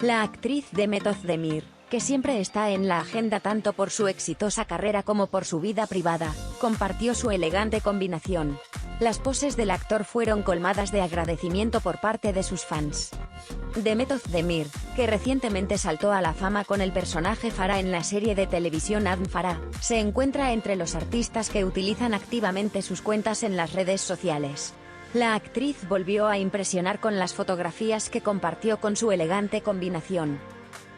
La actriz Demet Özdemir, que siempre está en la agenda tanto por su exitosa carrera como por su vida privada, compartió su elegante combinación. Las poses del actor fueron colmadas de agradecimiento por parte de sus fans. Demet Özdemir, que recientemente saltó a la fama con el personaje Farah en la serie de televisión Adn Farah, se encuentra entre los artistas que utilizan activamente sus cuentas en las redes sociales. La actriz volvió a impresionar con las fotografías que compartió con su elegante combinación.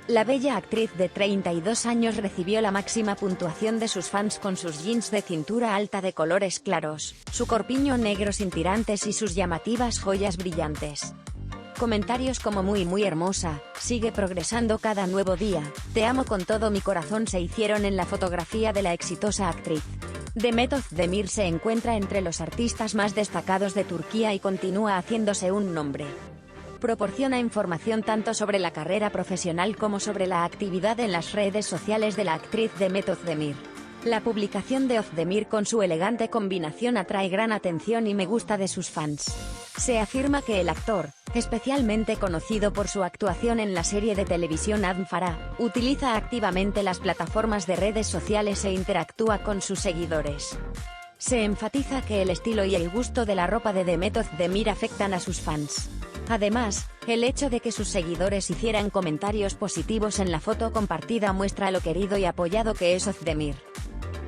La bella actriz de 32 años recibió la máxima puntuación de sus fans con sus jeans de cintura alta de colores claros, su corpiño negro sin tirantes y sus llamativas joyas brillantes. Comentarios como muy muy hermosa, sigue progresando cada nuevo día, te amo con todo mi corazón se hicieron en la fotografía de la exitosa actriz. Demet Özdemir se encuentra entre los artistas más destacados de Turquía y continúa haciéndose un nombre proporciona información tanto sobre la carrera profesional como sobre la actividad en las redes sociales de la actriz Demet Özdemir. La publicación de Ozdemir con su elegante combinación atrae gran atención y me gusta de sus fans. Se afirma que el actor, especialmente conocido por su actuación en la serie de televisión Adn Farah, utiliza activamente las plataformas de redes sociales e interactúa con sus seguidores. Se enfatiza que el estilo y el gusto de la ropa de Demet Özdemir afectan a sus fans. Además, el hecho de que sus seguidores hicieran comentarios positivos en la foto compartida muestra lo querido y apoyado que es Ozdemir.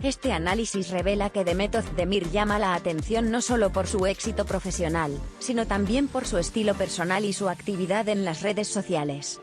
Este análisis revela que Demet Özdemir llama la atención no solo por su éxito profesional, sino también por su estilo personal y su actividad en las redes sociales.